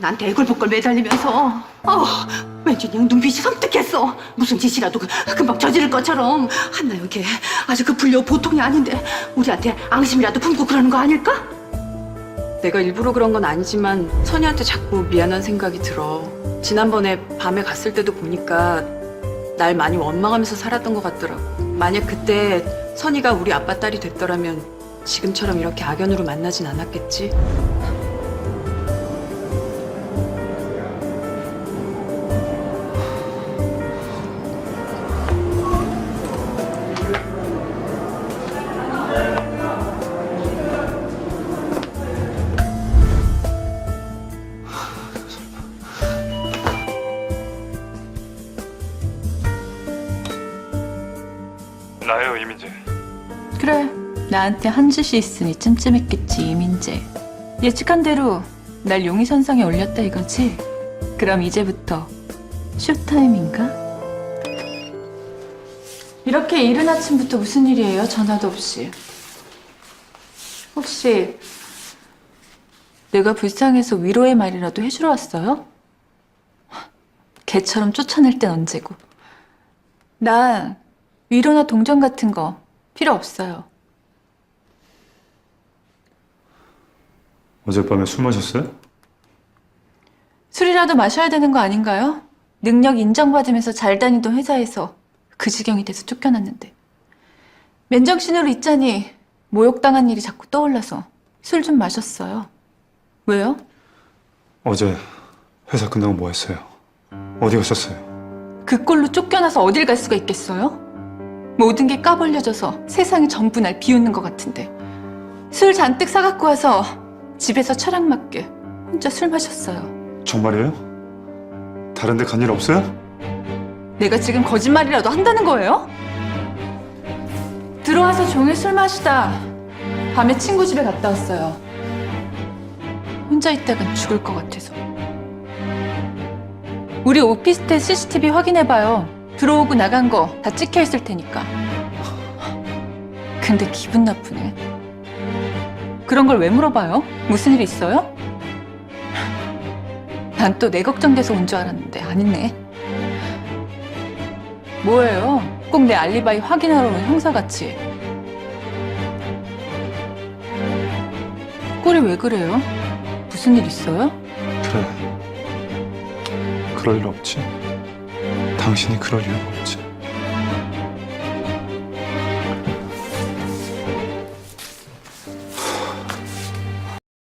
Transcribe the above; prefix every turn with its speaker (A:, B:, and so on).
A: 난 대걸복걸 매달리면서 어, 왠지 그냥 눈빛이 섬뜩했어. 무슨 짓이라도 그- 금방 저지를 것처럼 한나영 걔 아주 그 불려 보통이 아닌데 우리한테 앙심이라도 품고 그러는 거 아닐까?
B: 내가 일부러 그런 건 아니지만 선이한테 자꾸 미안한 생각이 들어. 지난번에 밤에 갔을 때도 보니까 날 많이 원망하면서 살았던 것 같더라고. 만약 그때 선이가 우리 아빠 딸이 됐더라면 지금처럼 이렇게 악연으로 만나진 않았겠지.
C: 나예요 이민재
D: 그래 나한테 한 짓이 있으니 찜찜했겠지 이민재 예측한 대로 날 용의선상에 올렸다 이거지? 그럼 이제부터 쇼타임인가? 이렇게 이른 아침부터 무슨 일이에요? 전화도 없이 혹시 내가 불쌍해서 위로의 말이라도 해주러 왔어요? 개처럼 쫓아낼 땐 언제고 난 위로나 동정 같은 거 필요 없어요.
C: 어젯밤에 술 마셨어요?
D: 술이라도 마셔야 되는 거 아닌가요? 능력 인정받으면서 잘 다니던 회사에서 그 지경이 돼서 쫓겨났는데. 맨정신으로 있자니 모욕당한 일이 자꾸 떠올라서 술 좀 마셨어요. 왜요?
C: 어제 회사 끝나고 뭐 했어요? 어디 가셨어요?
D: 그 꼴로 쫓겨나서 어딜 갈 수가 있겠어요? 모든 게 까벌려져서 세상이 전부 날 비웃는 것 같은데. 술 잔뜩 사갖고 와서 집에서 철학 맞게 혼자 술 마셨어요.
C: 정말이에요? 다른 데 간 일 없어요?
D: 내가 지금 거짓말이라도 한다는 거예요? 들어와서 종일 술 마시다 밤에 친구 집에 갔다 왔어요. 혼자 있다간 죽을 것 같아서. 우리 오피스텔 CCTV 확인해봐요. 들어오고 나간 거 다 찍혀 있을 테니까. 근데 기분 나쁘네. 그런 걸 왜 물어봐요? 무슨 일 있어요? 난 또 내 걱정돼서 온 줄 알았는데 아니네. 뭐예요? 꼭 내 알리바이 확인하러 온 형사같이. 꼴이 왜 그래요? 무슨 일 있어요?
C: 그래 그럴 일 없지 당신이 그럴 이유가 없지